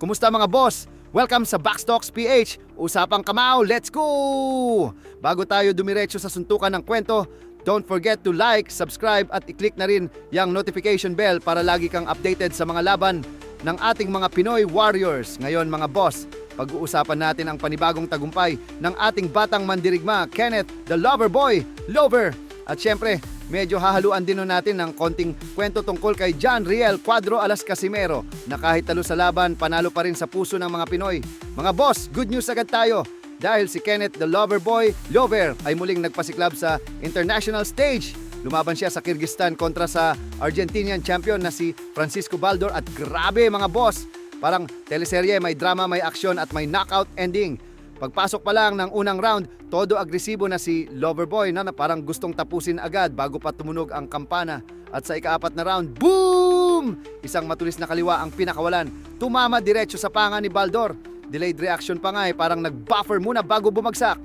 Kumusta mga boss? Welcome sa Backstocks PH. Usapang kamao, let's go! Bago tayo dumiretso sa suntukan ng kwento, don't forget to like, subscribe at i-click na rin yung notification bell para lagi kang updated sa mga laban ng ating mga Pinoy Warriors. Ngayon mga boss, pag-uusapan natin ang panibagong tagumpay ng ating batang mandirigma, Kenneth, the lover boy, lover. At syempre, medyo hahaluan din natin ng konting kwento tungkol kay John Riel Cuadro Alas Casimero na kahit talo sa laban, panalo pa rin sa puso ng mga Pinoy. Mga boss, good news agad tayo dahil si Kenneth the Lover Boy Lover ay muling nagpasiklab sa international stage. Lumaban siya sa Kyrgyzstan kontra sa Argentinian champion na si Francisco Baldor at grabe mga boss, parang teleserye may drama, may aksyon at may knockout ending. Pagpasok pa lang ng unang round, todo agresibo na si Loverboy na, na parang gustong tapusin agad bago pa tumunog ang kampana. At sa ikaapat na round, boom! Isang matulis na kaliwa ang pinakawalan. Tumama diretso sa panga ni Baldor. Delayed reaction pa nga eh, parang nag-buffer muna bago bumagsak.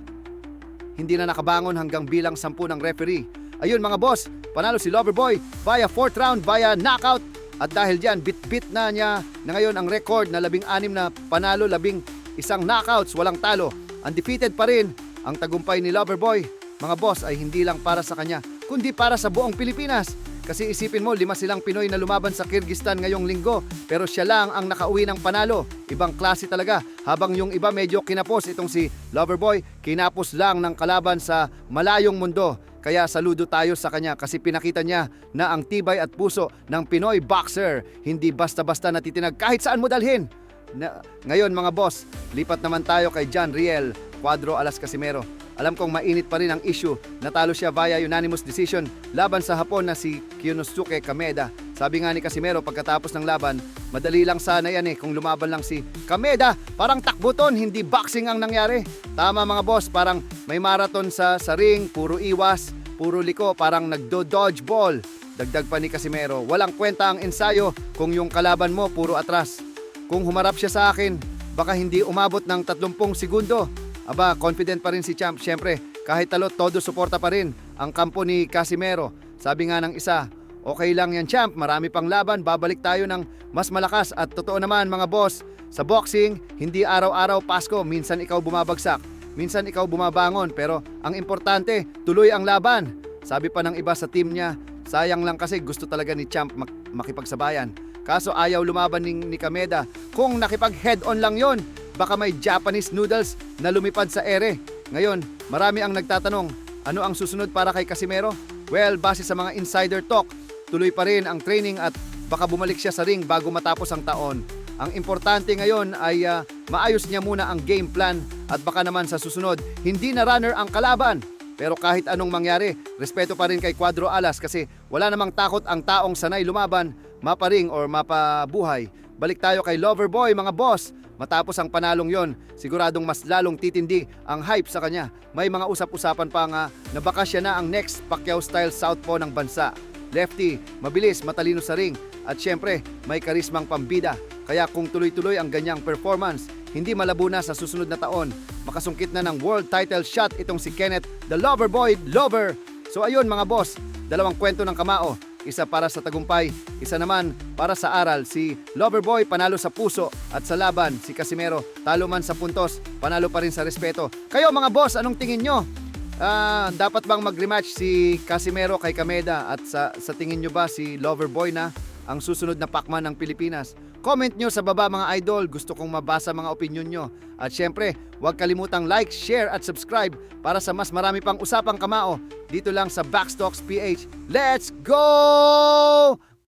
Hindi na nakabangon hanggang bilang sampu ng referee. Ayun mga boss, panalo si Loverboy via fourth round via knockout. At dahil dyan, bit-bit na niya na ngayon ang record na labing-anim na panalo, labing isang knockouts, walang talo. Undefeated pa rin ang tagumpay ni Loverboy. Mga boss ay hindi lang para sa kanya, kundi para sa buong Pilipinas. Kasi isipin mo, lima silang Pinoy na lumaban sa Kyrgyzstan ngayong linggo, pero siya lang ang nakauwi ng panalo. Ibang klase talaga. Habang yung iba medyo kinapos, itong si Loverboy, kinapos lang ng kalaban sa malayong mundo. Kaya saludo tayo sa kanya kasi pinakita niya na ang tibay at puso ng Pinoy boxer hindi basta-basta natitinag kahit saan mo dalhin. Na, ngayon mga boss, lipat naman tayo kay John Riel, Cuadro Alas Casimero. Alam kong mainit pa rin ang issue. Natalo siya via unanimous decision laban sa Hapon na si Kyonosuke Kameda. Sabi nga ni Casimero pagkatapos ng laban, madali lang sana yan eh kung lumaban lang si Kameda. Parang takbuton, hindi boxing ang nangyari. Tama mga boss, parang may marathon sa, sa ring, puro iwas, puro liko, parang nagdo-dodge ball. Dagdag pa ni Casimero, walang kwenta ang ensayo kung yung kalaban mo puro atras. Kung humarap siya sa akin, baka hindi umabot ng 30 segundo. Aba, confident pa rin si Champ. Siyempre, kahit talo, todo suporta pa rin ang kampo ni Casimero. Sabi nga ng isa, okay lang yan Champ, marami pang laban, babalik tayo ng mas malakas. At totoo naman mga boss, sa boxing, hindi araw-araw Pasko, minsan ikaw bumabagsak. Minsan ikaw bumabangon, pero ang importante, tuloy ang laban. Sabi pa ng iba sa team niya, sayang lang kasi gusto talaga ni Champ mak- makipagsabayan. Kaso ayaw lumaban ni, ni Kameda. Kung nakipag head-on lang yon, baka may Japanese noodles na lumipad sa ere. Ngayon, marami ang nagtatanong, ano ang susunod para kay Casimero? Well, base sa mga insider talk, tuloy pa rin ang training at baka bumalik siya sa ring bago matapos ang taon. Ang importante ngayon ay ah, maayos niya muna ang game plan at baka naman sa susunod, hindi na runner ang kalaban. Pero kahit anong mangyari, respeto pa rin kay Cuadro Alas kasi wala namang takot ang taong sanay lumaban, maparing or mapabuhay. Balik tayo kay Loverboy mga boss. Matapos ang panalong yon, siguradong mas lalong titindi ang hype sa kanya. May mga usap-usapan pa nga na baka siya na ang next Pacquiao-style southpaw ng bansa. Lefty, mabilis, matalino sa ring, at syempre, may karismang pambida. Kaya kung tuloy-tuloy ang ganyang performance, hindi malabo na sa susunod na taon. Makasungkit na ng world title shot itong si Kenneth, the lover boy, lover. So ayun mga boss, dalawang kwento ng kamao. Isa para sa tagumpay, isa naman para sa aral. Si Loverboy panalo sa puso at sa laban si Casimero talo man sa puntos, panalo pa rin sa respeto. Kayo mga boss, anong tingin nyo? Ah, dapat bang mag-rematch si Casimero kay Kameda at sa, sa tingin nyo ba si Loverboy na ang susunod na pakman ng Pilipinas? Comment nyo sa baba mga idol, gusto kong mabasa mga opinion nyo. At syempre, huwag kalimutang like, share at subscribe para sa mas marami pang usapang kamao dito lang sa Backstocks PH. Let's go!